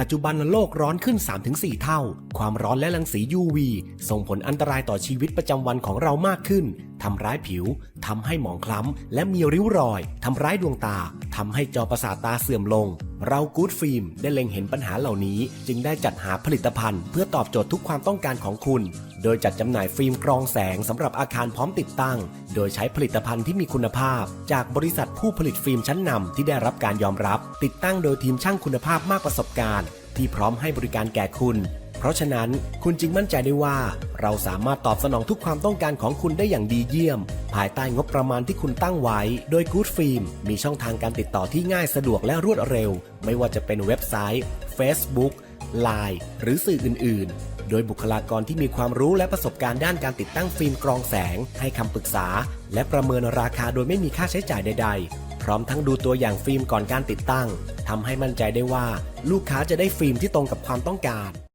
ปัจจุบันโลกร้อนขึ้น 3-4 เท่า ความร้อนและรังสี UV ส่งผลอันตรายต่อชีวิตประจำวันของเรามากขึ้น ทำร้ายผิว ทำให้หมองคล้ำ และมีริ้วรอย ทำร้ายดวงตา ทำให้จอประสาทตาเสื่อมลง เรากู๊ดฟิล์มได้เล็งเห็นปัญหาเหล่านี้ จึงได้จัดหาผลิตภัณฑ์ เพื่อตอบโจทย์ทุกความต้องการของคุณ โดยจัดจำหน่ายฟิล์มกรองแสงสำหรับอาคารพร้อมติดตั้ง โดยใช้ผลิตภัณฑ์ที่มีคุณภาพ จากบริษัทผู้ผลิตฟิล์มชั้นนำที่ได้รับการยอมรับ ติดตั้งโดยทีมช่างคุณภาพมากประสบการณ์ ที่พร้อมให้บริการแก่คุณ เพราะฉะนั้นคุณจึงมั่นใจได้ว่า เราสามารถตอบสนองทุกความต้องการของคุณได้อย่างดีเยี่ยม ภายใต้งบประมาณที่คุณตั้งไว้ โดย Good Film มีช่องทางการติดต่อที่ง่ายสะดวกและรวดเร็ว ไม่ว่าจะเป็นเว็บไซต์ Facebook Line หรือสื่ออื่น ๆ โดยบุคลากรที่มีความรู้และประสบการณ์ด้านการติดตั้งฟิล์มกรองแสง ให้คำปรึกษา และประเมินราคาโดยไม่มีค่าใช้จ่ายใด ๆ พร้อมทั้งดูตัวอย่างฟิล์มก่อนการติดตั้งทำให้มั่นใจได้ว่า ลูกค้าจะได้ฟิล์มที่ตรงกับความต้องการ